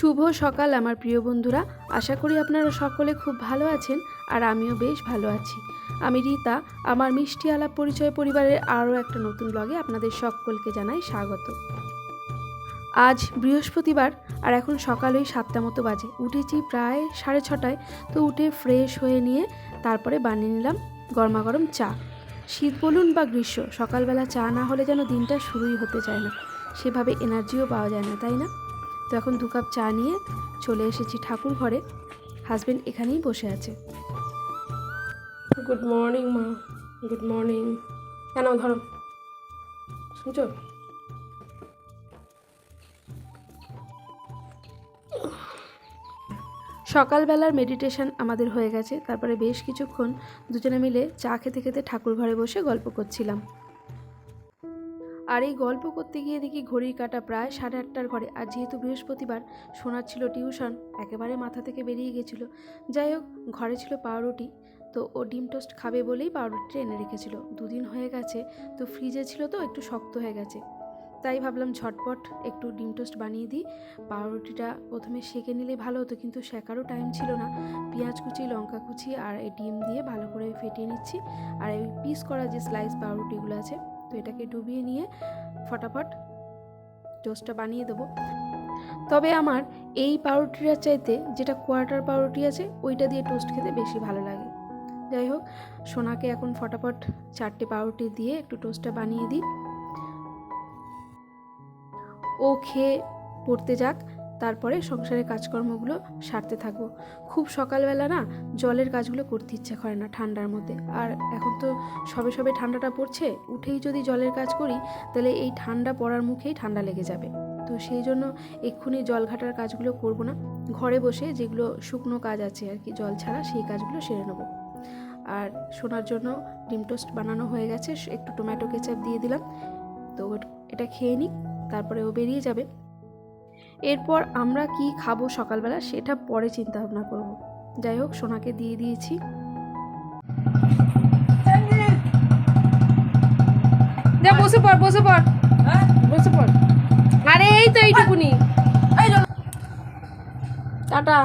শুভ সকাল, আমার প্রিয় বন্ধুরা। আশা করি আপনারা সকলে খুব ভালো আছেন আর আমিও বেশ ভালো আছি। আমি রীতা, আমার মিষ্টি আলাপ পরিচয় পরিবারের আরও একটা নতুন ব্লগে আপনাদের সকলকে জানাই স্বাগত। আজ বৃহস্পতিবার আর এখন সকাল ওই সাতটা মতো বাজে। উঠেছি প্রায় সাড়ে ছটায়, তো উঠে ফ্রেশ হয়ে নিয়ে তারপরে বানিয়ে নিলাম গরমাগরম চা। শীত বলুন বা গ্রীষ্ম, সকালবেলা চা না হলে যেন দিনটা শুরুই হতে চায় না। সেভাবে এনার্জিও পাওয়া যায় না, তাই না? তো এখন দু কাপ চা নিয়ে চলে এসেছি ঠাকুর ঘরে। হাজবেন্ড এখানেই বসে আছে। গুড মর্নিং মা। গুড মর্নিং কেন ধরো। শুনছো? সকালবেলার মেডিটেশন আমাদের হয়ে গেছে। তারপরে বেশ কিছুক্ষণ দুজনে মিলে চা খেতে খেতে ঠাকুর ঘরে বসে গল্প করছিলাম। আর এই গল্প করতে গিয়ে দেখি ঘড়ির কাটা প্রায় সাড়ে আটটার ঘরে। আর যেহেতু বৃহস্পতিবার শোনার ছিল টিউশন, একেবারে মাথা থেকে বেরিয়ে গেছিল। যাই হোক, ঘরে ছিল পাউরুটি, তো ও ডিম টোস্ট খাবে বলেই পাউরুটিটা এনে রেখেছিল। দুদিন হয়ে গেছে, তো ফ্রিজে ছিল তো, একটু শক্ত হয়ে গেছে। তাই ভাবলাম ঝটপট একটু ডিম টোস্ট বানিয়ে দিই। পাউরুটিটা প্রথমে সেঁকে নিলেই ভালো হতো, কিন্তু শেখারও টাইম ছিল না। পেঁয়াজ কুচি, লঙ্কা কুচি আর এই ডিম দিয়ে ভালো করে ফেটিয়ে নিচ্ছি। আর এই পিস করা যে স্লাইস পাউরুটিগুলো আছে তো এটাকে ডুবিয়ে নিয়ে ফটাফট টোস্টটা বানিয়ে দেবো। তবে আমার এই পাউরুটিটার চাইতে যেটা কোয়ার্টার পাউরুটি আছে, ওইটা দিয়ে টোস্ট খেতে বেশি ভালো লাগে। যাই হোক, সোনাকে এখন ফটাফট চারটে পাউরুটি দিয়ে একটু টোস্টটা বানিয়ে দিই। ও খেয়ে পড়তে যাক। তারপরে সংসারের কাজকর্মগুলো সারতে থাকব। খুব সকালবেলা না জলের কাজগুলো করতে ইচ্ছে করে না ঠান্ডার মধ্যে। আর এখন তো সবে সবে ঠান্ডাটা পড়ছে, উঠেই যদি জলের কাজ করি, তাহলে এই ঠান্ডা পড়ার মুখেই ঠান্ডা লেগে যাবে। তো সেই জন্য এক্ষুনি জল ঘাটার কাজগুলো করব না। ঘরে বসে যেগুলো শুকনো কাজ আছে আর কি, জল ছাড়া সেই কাজগুলো সেরে নেব। আর শোনার জন্য ডিম টোস্ট বানানো হয়ে গেছে, একটু টমেটো কেচাপ দিয়ে দিলাম। তো এটা খেয়ে নিক তারপরে ও বেরিয়ে যাবে। এরপর আমরা কি খাব সকালবেলা সেটা পরে চিন্তা ভাবনা করব। যাই হোক, সোনাকে দিয়ে দিয়েছি। যা, বসে পড় বসে পড়। বসে পড়। আরে, এই তো এইটুকুনি। টাটা।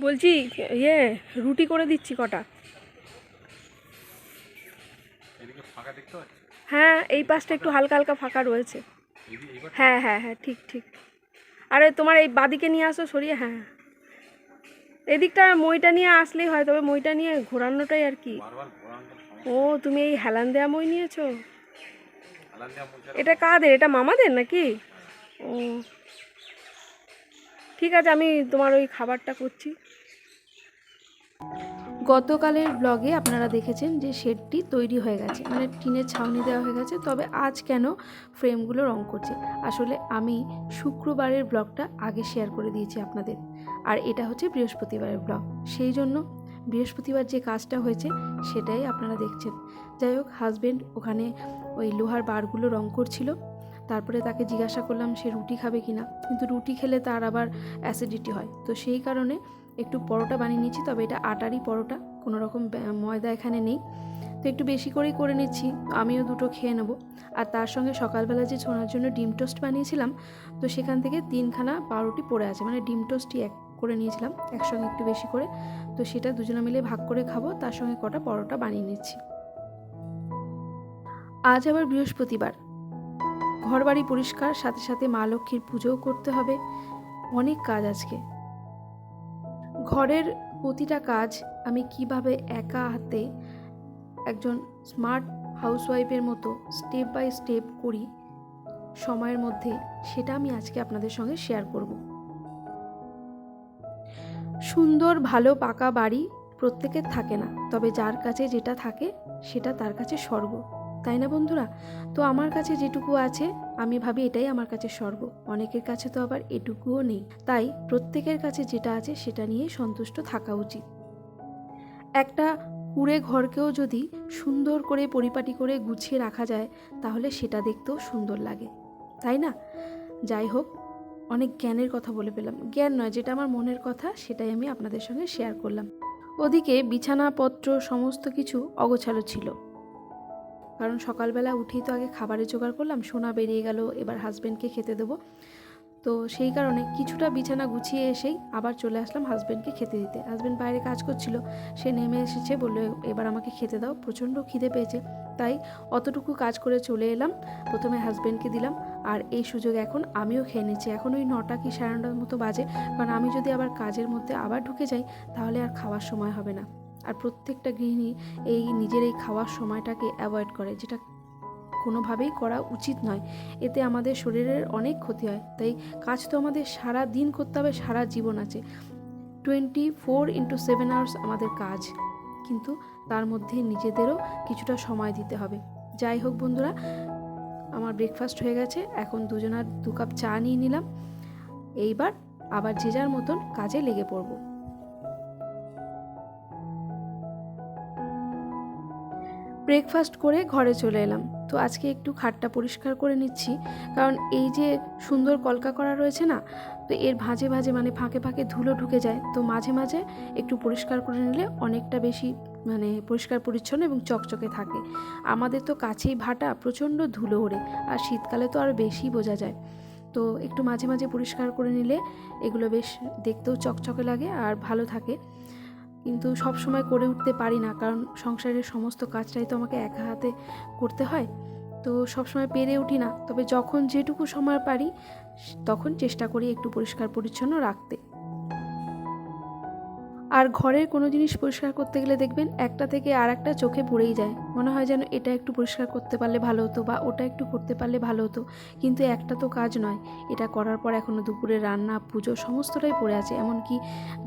বলছি ইয়ে রুটি করে দিচ্ছি কটা। হ্যাঁ এই পাশটা একটু হালকা হালকা ফাঁকা রয়েছে। হ্যাঁ হ্যাঁ হ্যাঁ ঠিক ঠিক। আরে তোমার এই বাদিকে নিয়ে আসো সরিয়ে হ্যাঁ এদিকটা মইটা নিয়ে আসলেই হয় তবে মইটা নিয়ে ঘোরানোটাই আর কি। ও তুমি এই হেলান দেয়া মই নিয়েছো? এটা কাদের? এটা মামাদের নাকি? ও। ঠিক আছে আমি তোমার ওই খাবারটা করছি। গতকালের ব্লগে আপনারা দেখেছেন যে শেডটি তৈরি হয়ে গেছে মানে টিনের ছাউনি দেওয়া হয়ে গেছে। তবে আজ কেন ফ্রেমগুলো রং করছে? আসলে আমি শুক্রবারের ব্লগটা আগে শেয়ার করে দিয়েছি আপনাদের। আর এটা হচ্ছে বৃহস্পতিবারের ব্লগ সেই জন্য বৃহস্পতিবার যে কাজটা হয়েছে, সেটাই আপনারা দেখছেন। যাই হোক হাজবেন্ড ওখানে ওই লোহার বারগুলো রং করছিল। তারপরে তাকে জিজ্ঞাসা করলাম, সে রুটি খাবে কিনা? কিন্তু রুটি খেলে তার আবার অ্যাসিডিটি হয়। তো সেই কারণে একটু পরোটা বানিয়ে নিচ্ছি, তবে এটা আটারই পরোটা, কোনো রকম ময়দা এখানে নেই। তো একটু বেশি করেই করে নিচ্ছি, আমিও দুটো খেয়ে নেব। আর তার সঙ্গে সকালবেলা যে ছোনার জন্য ডিম টোস্ট বানিয়েছিলাম, তো সেখান থেকে তিনখানা পাউরুটি পড়ে আছে মানে ডিম টোস্টই এক করে নিয়েছিলাম, একসঙ্গে একটু বেশি করে। তো সেটা দুজনে মিলে ভাগ করে খাব, তার সঙ্গে কটা পরোটা বানিয়ে নিচ্ছি। আজ আবার বৃহস্পতিবার। ঘর বাড়ি পরিষ্কার, সাথে সাথে মা লক্ষ্মীর পুজোও করতে হবে। অনেক কাজ আজকে। ঘরের প্রতিটা কাজ আমি কীভাবে একা হাতে একজন স্মার্ট হাউসওয়াইফের মতো স্টেপ বাই স্টেপ করি, সময়ের মধ্যে সেটা আমি আজকে আপনাদের সঙ্গে শেয়ার করব। সুন্দর, ভালো, পাকা বাড়ি প্রত্যেকের থাকে না, তবে যার কাছে যেটা থাকে সেটা তার কাছে স্বর্গ তাই না বন্ধুরা? তো আমার কাছে যেটুকু আছে, আমি ভাবি এটাই আমার কাছে স্বর্গ। অনেকের কাছে তো আবার এটুকুও নেই। তাই প্রত্যেকের কাছে যেটা আছে সেটা নিয়ে সন্তুষ্ট থাকা উচিত। একটা কুড়ে ঘরকেও যদি সুন্দর করে পরিপাটি করে গুছিয়ে রাখা যায়, তাহলে সেটা দেখতেও সুন্দর লাগে। তাই না? যাই হোক, অনেক জ্ঞানের কথা বলে পেলাম। জ্ঞান নয়, যেটা আমার মনের কথা, সেটাই আমি আপনাদের সঙ্গে শেয়ার করলাম। ওদিকে বিছানাপত্র সমস্ত কিছু অগোছালো ছিল। কারণ সকালবেলা উঠেই তো আগে খাবারের জোগাড় করলাম, সোনা বেরিয়ে গেল, এবার হাজব্যান্ডকে খেতে দেবো। তো সেই কারণে কিছুটা বিছানা গুছিয়ে এসেই আবার চলে আসলাম হাজব্যান্ডকে খেতে দিতে। হাজব্যান্ড বাইরে কাজ করছিল, সে নেমে এসেছে, বলল, এবার আমাকে খেতে দাও। প্রচণ্ড খিদে পেয়েছে, তাই অতটুকু কাজ করে চলে এলাম। প্রথমে হাজব্যান্ডকে দিলাম, আর এই সুযোগ এখন আমিও খেয়ে নিচ্ছি। এখন ওই নটা কি সাড়ে নটার মতো বাজে, কারণ আমি যদি আবার কাজের মধ্যে আবার ঢুকে যাই, তাহলে আর খাওয়ার সময় হবে না। আর প্রত্যেকটা গৃহিণী এই নিজের এই খাওয়ার সময়টাকে অ্যাভয়েড করে, যেটা কোনোভাবেই করা উচিত নয়। এতে আমাদের শরীরের অনেক ক্ষতি হয়। তাই কাজ তো আমাদের সারা দিন করতে হবে, সারা জীবন আছে। Twenty four into seven hours আমাদের কাজ। কিন্তু তার মধ্যে নিজেদেরও কিছুটা সময় দিতে হবে। যাই হোক বন্ধুরা, আমার ব্রেকফাস্ট হয়ে গেছে। এখন দুজনার দু কাপ চা নিয়ে নিলাম। এইবার আবার যে যার মতন কাজে লেগে পড়ব। ব্রেকফাস্ট করে ঘরে চলে এলাম। তো আজকে একটু খাটটা পরিষ্কার করে নিচ্ছি, কারণ এই যে সুন্দর কলকা করা রয়েছে না, তো এর ভাঁজে ভাঁজে মানে ফাঁকে ফাঁকে ধুলো ঢুকে যায়। তো মাঝে মাঝে একটু পরিষ্কার করে নিলে অনেকটা বেশি মানে পরিষ্কার পরিচ্ছন্ন এবং চকচকে থাকে। আমাদের তো কাছেই ভাটা, প্রচণ্ড ধুলো ওড়ে, আর শীতকালে তো আরও বেশি বোঝা যায়। তো একটু মাঝে মাঝে পরিষ্কার করে নিলে এগুলো বেশ দেখতেও চকচকে লাগে আর ভালো থাকে। কিন্তু সব সময় করে উঠতে পারি না, কারণ সংসারের সমস্ত কাজটাই তো আমাকে একা হাতে করতে হয়। তো সব সময় পেরে উঠি না, তবে যখন যেটুকু সময় পারি তখন চেষ্টা করি একটু পরিষ্কার পরিচ্ছন্ন রাখতে। আর ঘরের কোনো জিনিস পরিষ্কার করতে গেলে দেখবেন একটা থেকে আর একটা চোখে পড়েই যায়। মনে হয় যেন এটা একটু পরিষ্কার করতে পারলে ভালো হতো বা ওটা একটু করতে পারলে ভালো হতো, কিন্তু একটা তো কাজ নয়। এটা করার পর এখনও দুপুরে রান্না, পুজো, সমস্তটাই পড়ে আছে, এমনকি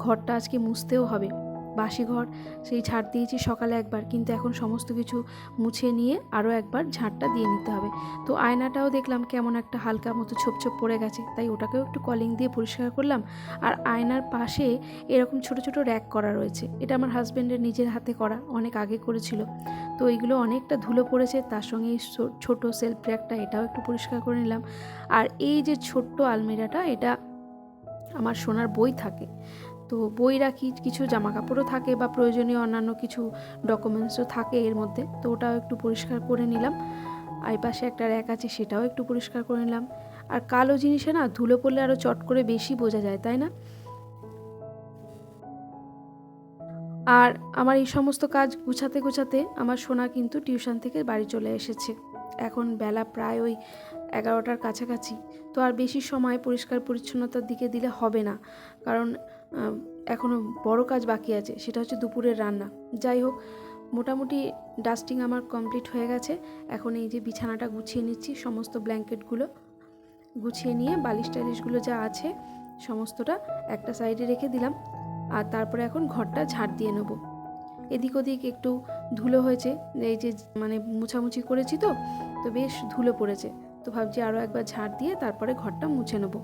ঘরটা আজকে মুছতেও হবে। বাসি ঘর সেই ঝাড় দিয়েছি সকালে একবার। কিন্তু এখন সমস্ত কিছু মুছে নিয়ে আরও একবার ঝাড়টা দিয়ে নিতে হবে। তো আয়নাটাও দেখলাম কেমন একটা হালকা মতো ছোপ ছোপ পড়ে গেছে। তাই ওটাকেও একটু কলিং দিয়ে পরিষ্কার করলাম। আর আয়নার পাশে এরকম ছোট ছোট র্যাক করা রয়েছে। এটা আমার হাজব্যান্ডের নিজের হাতে করা, অনেক আগে করেছিল। তো এইগুলো অনেকটা ধুলো পড়েছে, তার সঙ্গে এই ছোট সেলফ র্যাকটা এটাও একটু পরিষ্কার করে নিলাম। আর এই যে ছোট্ট আলমিরাটা, এটা আমার সোনার বই থাকে। তো বই রাখি, কিছু জামা কাপড়ও থাকে বা প্রয়োজনীয় অন্যান্য কিছু ডকুমেন্টসও থাকে এর মধ্যে। তো ওটাও একটু পরিষ্কার করে নিলাম। আর পাশে একটা র্যাক আছে, সেটাও একটু পরিষ্কার করে নিলাম। আর কালো জিনিসে না, ধুলো পড়লে আরও চট করে বেশি বোঝা যায়, তাই না? আর আমার এই সমস্ত কাজ গুছাতে গুছাতে আমার সোনা কিন্তু টিউশন থেকে বাড়ি চলে এসেছে। এখন বেলা প্রায় ওই এগারোটার কাছাকাছি। তো আর বেশি সময় পরিষ্কার পরিচ্ছন্নতার দিকে দিলে হবে না। কারণ এখনও বড় কাজ বাকি আছে, সেটা হচ্ছে দুপুরের রান্না। যাই হোক, মোটামুটি ডাস্টিং আমার কমপ্লিট হয়ে গেছে। এখন এই যে বিছানাটা গুছিয়ে নিচ্ছি, সমস্ত ব্ল্যাঙ্কেটগুলো গুছিয়ে নিয়ে বালিশ টালিশগুলো যা আছে, সমস্তটা একটা সাইডে রেখে দিলাম। আর তারপরে এখন ঘরটা ঝাড় দিয়ে নেব। এদিক ওদিক একটু ধুলো হয়েছে, এই যে মানে মুছামুছি করেছি তো তো বেশ ধুলো পড়েছে। তো ভাবছি আরও একবার ঝাড় দিয়ে তারপরে ঘরটা মুছে নেব।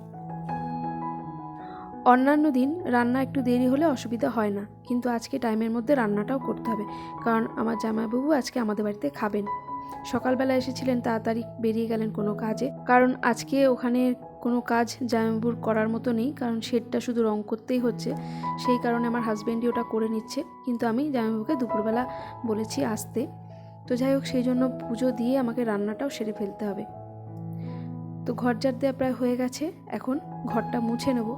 অন্যান্য দিন রান্না একটু দেরি হলে অসুবিধা হয় না, কিন্তু আজকে টাইমের মধ্যে রান্নাটাও করতে হবে, কারণ আমার জামাইবাবু আজকে আমাদের বাড়িতে খাবেন। সকালবেলা এসেছিলেন, তাড়াতাড়ি বেরিয়ে গেলেন কোনো কাজে, কারণ আজকে ওখানে কোনো কাজ জামাইবাবুর করার মতো নেই, কারণ শেডটা শুধু রং করতেই হচ্ছে, সেই কারণে আমার হাজব্যান্ডই ওটা করে নিচ্ছে, কিন্তু আমি জামাইবাবুকে দুপুরবেলা বলেছি আসতে। তো যাই হোক, সেই জন্য পুজো দিয়ে আমাকে রান্নাটাও সেরে ফেলতে হবে। তো ঘর ঝাড় দেওয়া প্রায় হয়ে গেছে। এখন ঘরটা মুছে নেব।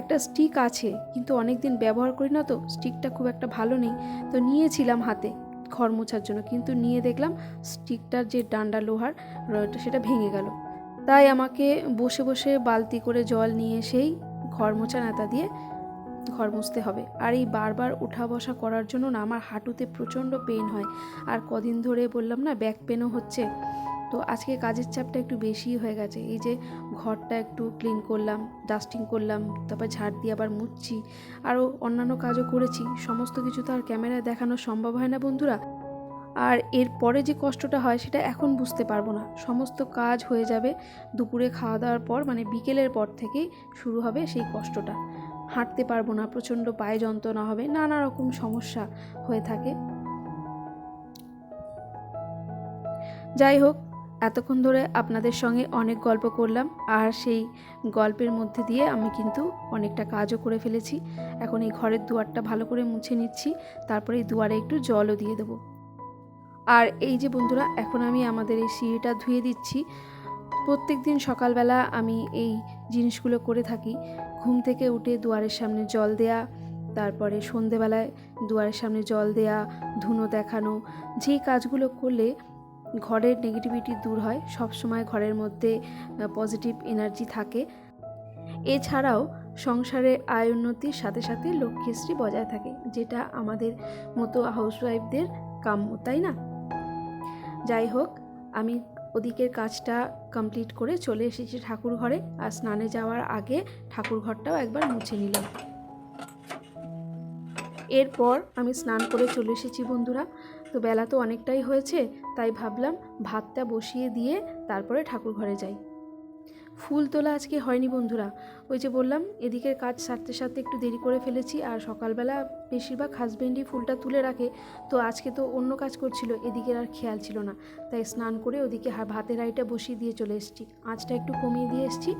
একটা স্টিক আছে, কিন্তু অনেক দিন ব্যবহার করি না তো স্টিকটা খুব একটা ভালো নেই। তো নিয়েছিলাম হাতে ঘর মোছার জন্য, কিন্তু নিয়ে দেখলাম স্টিকটার যে ডান্ডা লোহার সেটা ভেঙে গেল। তাই আমাকে বসে বসে বালতি করে জল নিয়ে এসেই ঘর মোছা নেতা দিয়ে ঘর মুছতে হবে। আর এই বারবার উঠা বসা করার জন্য না, আমার হাঁটুতে প্রচণ্ড পেন হয়। আর কদিন ধরে বললাম না ব্যাক পেনও হচ্ছে। তো আজকে কাজের চাপটা একটু বেশি হয়ে গেছে। এই যে ঘরটা একটু ক্লিন করলাম ডাস্টিং করলাম, তারপর ঝাড় দিয়ে আবার মুছছি, আরও অন্যান্য কাজও করেছি। সমস্ত কিছু তো আর ক্যামেরায় দেখানো সম্ভব হয় না বন্ধুরা। আর এর পরে যে কষ্টটা হয় সেটা এখন বুঝতে পারব না। সমস্ত কাজ হয়ে যাবে, দুপুরে খাওয়া দাওয়ার পর মানে বিকেলের পর থেকেই শুরু হবে সেই কষ্টটা। হাঁটতে পারব না, প্রচণ্ড পায়ে যন্ত্রণা হবে, নানা রকম সমস্যা হয়ে থাকে। যাই হোক এতক্ষণ ধরে আপনাদের সঙ্গে অনেক গল্প করলাম, আর সেই গল্পের মধ্যে দিয়ে আমি কিন্তু অনেকটা কাজও করে ফেলেছি। এখন এই ঘরের দুয়ারটা ভালো করে মুছে নিচ্ছি, তারপরে এই দুয়ারে একটু জলও দিয়ে দেবো। আর এই যে বন্ধুরা, এখন আমি আমাদের এই সিঁড়িটা ধুয়ে দিচ্ছি। প্রত্যেক দিন সকালবেলা আমি এই জিনিসগুলো করে থাকি। ঘুম থেকে উঠে দুয়ারের সামনে জল দেয়া, তারপরে সন্ধেবেলায় দুয়ারের সামনে জল দেয়া, ধুনো দেখানো, যেই কাজগুলো করলে ঘরের নেগেটিভিটি দূর হয় সব সময় ঘরের মধ্যে পজিটিভ এনার্জি থাকে। এছাড়াও সংসারে আয় উন্নতির সাথে সাথে লক্ষ্মীশ্রী বজায় থাকে, যেটা আমাদের মতো হাউসওয়াইফদের কাম্য, তাই না? যাই হোক, আমি ওদিকের কাজটা কমপ্লিট করে চলে এসেছি ঠাকুর ঘরে, আর স্নানে যাওয়ার আগে ঠাকুর ঘরটাও একবার মুছে নিলাম। এরপর আমি স্নান করে চলে এসেছি বন্ধুরা তো বেলা তো অনেকটাই হয়েছে, তাই ভাবলাম ভাতটা বসিয়ে দিয়ে তারপরে ঠাকুর ঘরে যাই। ফুল তোলা আজকে হয়নি বন্ধুরা, ওই যে বললাম এদিকের কাজ সারতে সারতে একটু দেরি করে ফেলেছি আর সকালবেলা বেশিরভাগ হাজবেন্ডই ফুলটা তুলে রাখে, তো আজকে তো অন্য কাজ করছিল এদিকের আর খেয়াল ছিল না, তাই স্নান করে ওদিকে ভাতের হাঁড়িটা বসিয়ে দিয়ে চলে এসেছি। আঁচটা একটু কমিয়ে দিয়ে এসেছি,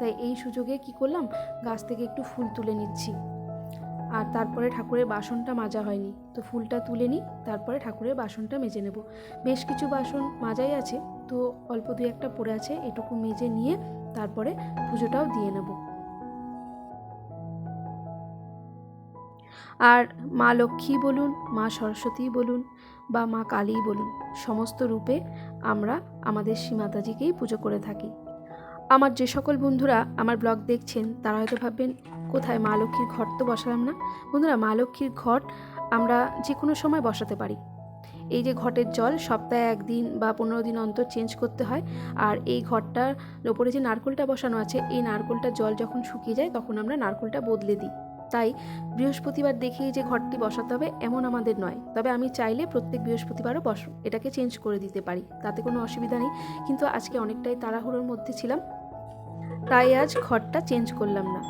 তাই এই সুযোগে কি করলাম, গাছ থেকে একটু ফুল তুলে নিচ্ছি। আর তারপরে ঠাকুরের বাসনটা মাজা হয়নি। তো ফুলটা তুলে নিই, তারপরে ঠাকুরের বাসনটা মেজে নেব। বেশ কিছু বাসন মাজাই আছে, তো অল্প দুই একটা পড়ে আছে, এটুকু মেজে নিয়ে তারপরে পুজোটাও দিয়ে নেব। আর মা লক্ষ্মী বলুন, মা সরস্বতী বলুন বা মা কালী বলুন, সমস্ত রূপে আমরা আমাদের শ্রীমাতাজিকেই পুজো করে থাকি। আমার যে সকল বন্ধুরা আমার ব্লগ দেখছেন, তারা হয়তো ভাববেন কোথায় মা লক্ষ্মীর ঘট তো বসালাম না। বন্ধুরা, মা লক্ষ্মীর ঘট আমরা যে কোনো সময় বসাতে পারি। এই যে ঘটের জল সপ্তাহে একদিন বা পনেরো দিন অন্তর চেঞ্জ করতে হয়। আর এই ঘরটার ওপরে যে নারকোলটা বসানো আছে, এই নারকোলটার জল যখন শুকিয়ে যায়, তখন আমরা নারকোলটা বদলে দিই। তাই বৃহস্পতিবার দেখেই যে ঘরটি বসাতে হবে এমন আমাদের নয়। তবে আমি চাইলে প্রত্যেক বৃহস্পতিবারও বস এটাকে চেঞ্জ করে দিতে পারি। তাতে কোনো অসুবিধা নেই। কিন্তু আজকে অনেকটাই তাড়াহুড়োর মধ্যে ছিলাম। তাই আজ ঘরটা চেঞ্জ করলাম না।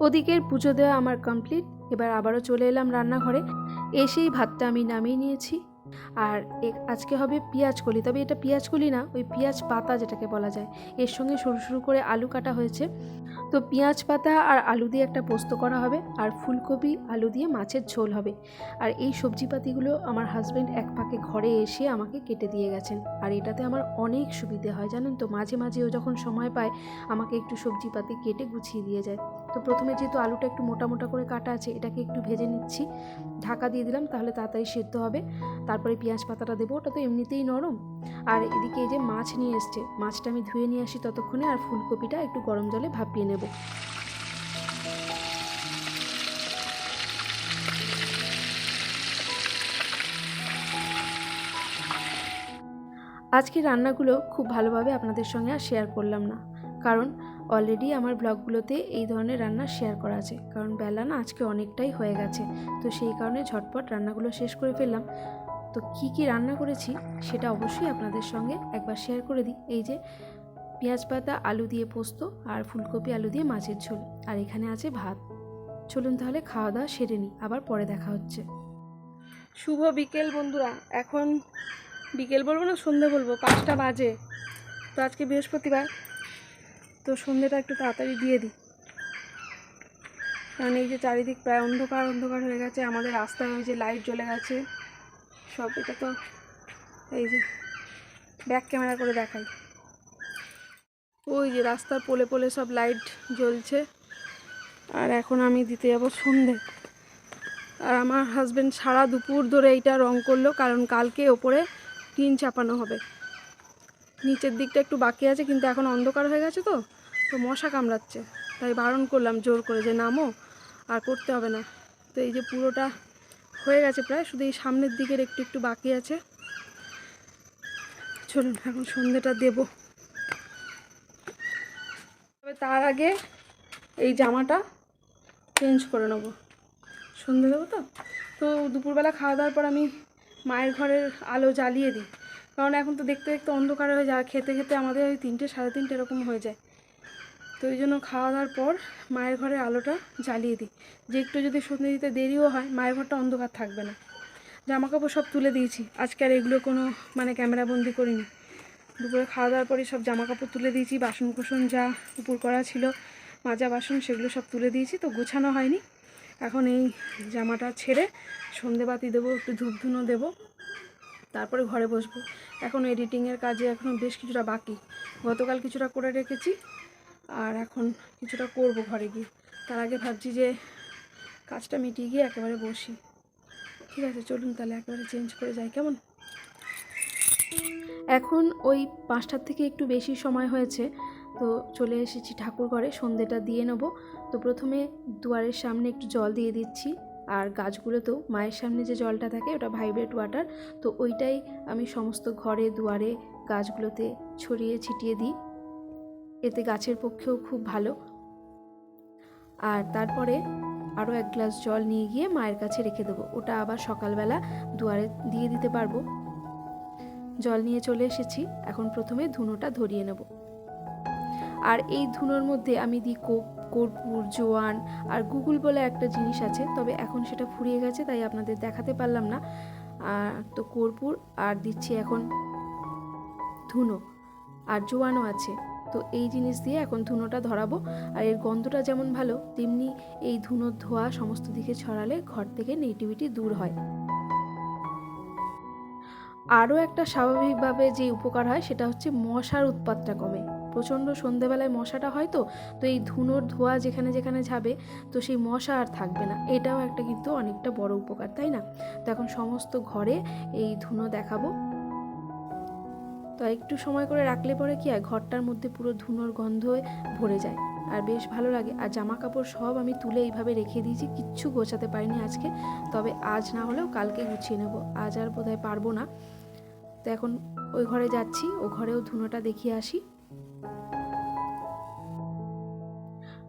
ওদিকের পুজো দেওয়া আমার কমপ্লিট এবার আবারও চলে এলাম রান্নাঘরে। এসেই ভাতটা আমি নামিয়ে নিয়েছি। আর আজকে হবে পেঁয়াজ কলি। তবে এটা পেঁয়াজ কলি না, ওই পেঁয়াজ পাতা যেটাকে বলা যায়। এর সঙ্গে সরু সরু করে আলু কাটা হয়েছে। তো পেঁয়াজ পাতা আর আলু দিয়ে একটা পোস্ত করা হবে আর ফুলকপি, আলু দিয়ে মাছের ঝোল হবে। আর এই সবজিপাতিগুলো আমার হাজব্যান্ড এক পাকে ঘরে এসে আমাকে কেটে দিয়ে গেছেন। আর এটাতে আমার অনেক সুবিধে হয়, জানেন তো? মাঝে মাঝে ও যখন সময় পায়, আমাকে একটু সবজিপাতি কেটে গুছিয়ে দিয়ে যায়। তো প্রথমে যেহেতু আলুটা একটু মোটা মোটা করে কাটা আছে, এটাকে একটু ভেজে নিচ্ছি। ঢাকা দিয়ে দিলাম, তাহলে তাড়াতাড়ি সেদ্ধ হবে। তারপরে পেঁয়াজ পাতাটা দেবো, ওটা তো এমনিতেই নরম। আর এদিকে এই যে মাছ নিয়ে এসছে, মাছটা আমি ধুয়ে নিয়ে আসি ততক্ষণে, আর ফুলকপিটা একটু গরম জলে ভাপিয়ে নেব। আজকে রান্নাগুলো খুব ভালোভাবে আপনাদের সঙ্গে আর শেয়ার করলাম না। কারণ অলরেডি আমার ব্লগগুলোতে এই ধরনের রান্না শেয়ার করা আছে। কারণ বেলা না আজকে অনেকটাই হয়ে গেছে। তো সেই কারণে ঝটপট রান্নাগুলো শেষ করে ফেললাম। তো কি কি রান্না করেছি সেটা অবশ্যই আপনাদের সঙ্গে একবার শেয়ার করে দিই। এই যে পেঁয়াজ পাতা, আলু দিয়ে পোস্ত আর ফুলকপি, আলু দিয়ে মাছের ঝোল। আর এখানে আছে ভাত। চলুন তাহলে খাওয়া দাওয়া সেরে নিই। আবার পরে দেখা হচ্ছে। শুভ বিকেল বন্ধুরা। এখন বিকেল বলব না সন্ধে বলব। পাঁচটা বাজে। তো আজকে বৃহস্পতিবার। তো সন্ধেটা একটু তাড়াতাড়ি দিয়ে দিই। কারণ এই যে চারিদিক প্রায় অন্ধকার অন্ধকার হয়ে গেছে, আমাদের রাস্তায় ওই যে লাইট জ্বলে গেছে, সব এটা তো এই যে ব্যাক ক্যামেরা করে দেখাই। ওই যে রাস্তার পোলে পোলে সব লাইট জ্বলছে, আর এখন আমি দিতে যাব সন্ধে। আর আমার হাজব্যান্ড সারা দুপুর ধরে এইটা রং করল, কারণ কালকে ওপরে টিন চাপানো হবে। নিচের দিকটা একটু বাকি আছে, কিন্তু এখন অন্ধকার হয়ে গেছে তো তো মশা কামড়াচ্ছে। তাই বারণ করলাম জোর করে যে নামো, আর করতে হবে না। তো এই যে পুরোটা হয়ে গেছে প্রায়, শুধু এই সামনের দিকের একটু একটু বাকি আছে। চলুন, এখন সন্ধেটা দেব। তবে তার আগে এই জামাটা চেঞ্জ করে নেব। সন্ধে দেবো তো? তো দুপুরবেলা খাওয়া দাওয়ার পর আমি মায়ের ঘরের আলো জ্বালিয়ে দিই। কারণ এখন তো দেখতে দেখতে অন্ধকার হয়ে যায় খেতে খেতে আমাদের ওই তিনটে, সাড়ে তিনটে এরকম হয়ে যায়। তো ওই জন্য খাওয়া দাওয়ার পর মায়ের ঘরের আলোটা জ্বালিয়ে দিই। যে একটু যদি সন্ধে দিতে দেরিও হয়, মায়ের ঘরটা অন্ধকার থাকবে না। জামা কাপড় সব তুলে দিয়েছি। আজকে আর এগুলো কোনো মানে ক্যামেরাবন্দি করিনি। দুপুরে খাওয়া দাওয়ার পরে সব জামা কাপড় তুলে দিয়েছি বাসন কুসন যা উপর করা ছিল, মাজা বাসন, সেগুলো সব তুলে দিয়েছি, তো গোছানো হয়নি। এখন এই জামাটা ছেড়ে সন্ধেবাতি দেবো, একটু ধূপ ধুনো দেবো। তারপরে ঘরে বসবো। এখন এডিটিংয়ের কাজে এখনও বেশ কিছুটা বাকি। গতকাল কিছুটা করে রেখেছি, আর এখন কিছুটা করব ঘরে গিয়ে। তার আগে ভাবছি যে কাজটা মিটিয়ে গিয়ে একেবারে বসি। ঠিক আছে, চলুন তাহলে একেবারে চেঞ্জ করে যাই, কেমন? এখন ওই পাঁচটার থেকে একটু বেশি সময় হয়েছে, তো চলে এসেছি ঠাকুর ঘরে, সন্ধেটা দিয়ে নেব। তো প্রথমে দুয়ারের সামনে একটু জল দিয়ে দিচ্ছি। আর গাছগুলোতেও মায়ের সামনে যে জলটা থাকে ওটা ভাইব্রেট ওয়াটার তো ওইটাই আমি সমস্ত ঘরে দুয়ারে গাছগুলোতে ছড়িয়ে ছিটিয়ে দিই। এতে গাছের পক্ষেও খুব ভালো। আর তারপরে আরও এক গ্লাস জল নিয়ে গিয়ে মায়ের কাছে রেখে দেবো। ওটা আবার সকালবেলা দুয়ারে দিয়ে দিতে পারব। জল নিয়ে চলে এসেছি। এখন প্রথমে ধুনোটা ধরিয়ে নেব। আর এই ধুনোর মধ্যে আমি দিই কোপ কর্পূর জোয়ান আর গুগল বলে একটা জিনিস আছে, তবে এখন সেটা ফুরিয়ে গেছে, তাই আপনাদের দেখাতে পারলাম না। তো কর্পূর, আর দিচ্ছি এখন ধুনো, আর জোয়ানও আছে। তো এই জিনিস দিয়ে এখন ধুনোটা ধরাবো, আর এর গন্ধটা যেমন ভালো, তেমনি এই ধুনোর ধোয়া সমস্ত দিকে ছড়ালে ঘর থেকে নেগেটিভিটি দূর হয়। আরও একটা স্বাভাবিকভাবে যে উপকার হয়, সেটা হচ্ছে মশার উৎপাতটা কমে। প্রচণ্ড সন্ধেবেলায় মশাটা হয় তো তো এই ধুনোর ধোয়া যেখানে যেখানে যাবে তো সেই মশা আর থাকবে না। এটাও একটা কিন্তু অনেকটা বড় উপকার, তাই না? তো এখন সমস্ত ঘরে এই ধুনো দেখাবো। তো একটু সময় করে রাখলে পরে কি হয়, ঘরটার মধ্যে পুরো ধুনোর গন্ধে ভরে যায়। আর বেশ ভালো লাগে। আর জামা কাপড় সব আমি তুলে এইভাবে রেখে দিয়েছি, কিচ্ছু গোছাতে পারিনি আজকে। তবে আজ না হলেও কালকে গুছিয়ে নেব। আজ আর বোধহয় পারব না। তো এখন ওই ঘরে যাচ্ছি, ও ঘরেও ধুনোটা দেখিয়ে আসি।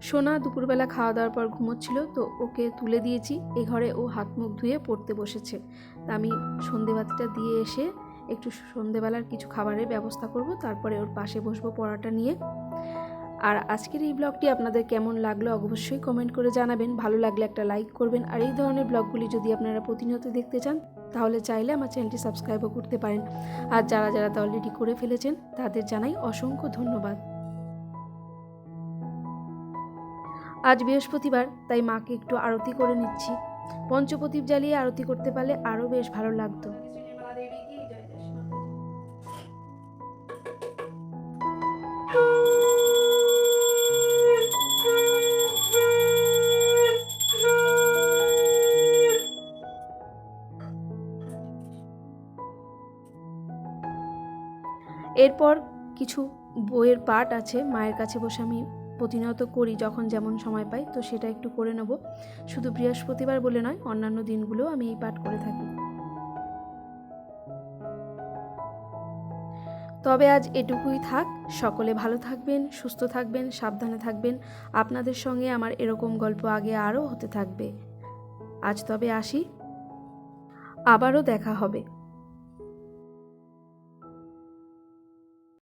সোনা দুপুরবেলা খাওয়া দাওয়ার পর ঘুমোচ্ছিল, তো ওকে তুলে দিয়েছি। এ ঘরে ও হাত মুখ ধুয়ে পড়তে বসেছে। তা আমি সন্ধেবাতিটা দিয়ে এসে একটু সন্ধেবেলার কিছু খাবারের ব্যবস্থা করব, তারপরে ওর পাশে বসবো পড়াটা নিয়ে। আর আজকের এই ব্লগটি আপনাদের কেমন লাগল অবশ্যই কমেন্ট করে জানাবেন। ভালো লাগলে একটা লাইক করবেন। আর এই ধরনের ব্লগগুলি যদি আপনারা প্রতিনিয়ত দেখতে চান, তাহলে চাইলে আমার চ্যানেলটি সাবস্ক্রাইবও করতে পারেন। আর যারা যারা তা অলরেডি করে ফেলেছেন, তাদের জানাই অসংখ্য ধন্যবাদ। আজ বৃহস্পতিবার, তাই মাকে একটু আরতি করে নিচ্ছি। পঞ্চপ্রদীপ জ্বালিয়ে আরতি করতে পারলে আরও বেশ ভালো লাগতো। এরপর কিছু বইয়ের পাঠ আছে, মায়ের কাছে বসে আমি প্রতিনিয়ত করি যখন যেমন সময় পাই, তো সেটা একটু করে নেব। শুধু বৃহস্পতিবার বলে নয়, অন্যান্য দিনগুলো আমি এই পাঠ করে থাকি। তবে আজ এটুকুই থাক, সকলে ভালো থাকবেন, সুস্থ থাকবেন, সাবধানে থাকবেন। আপনাদের সঙ্গে আমার এরকম গল্প আগে আরও হতে থাকবে। আজ তবে আসি। আবারও দেখা হবে।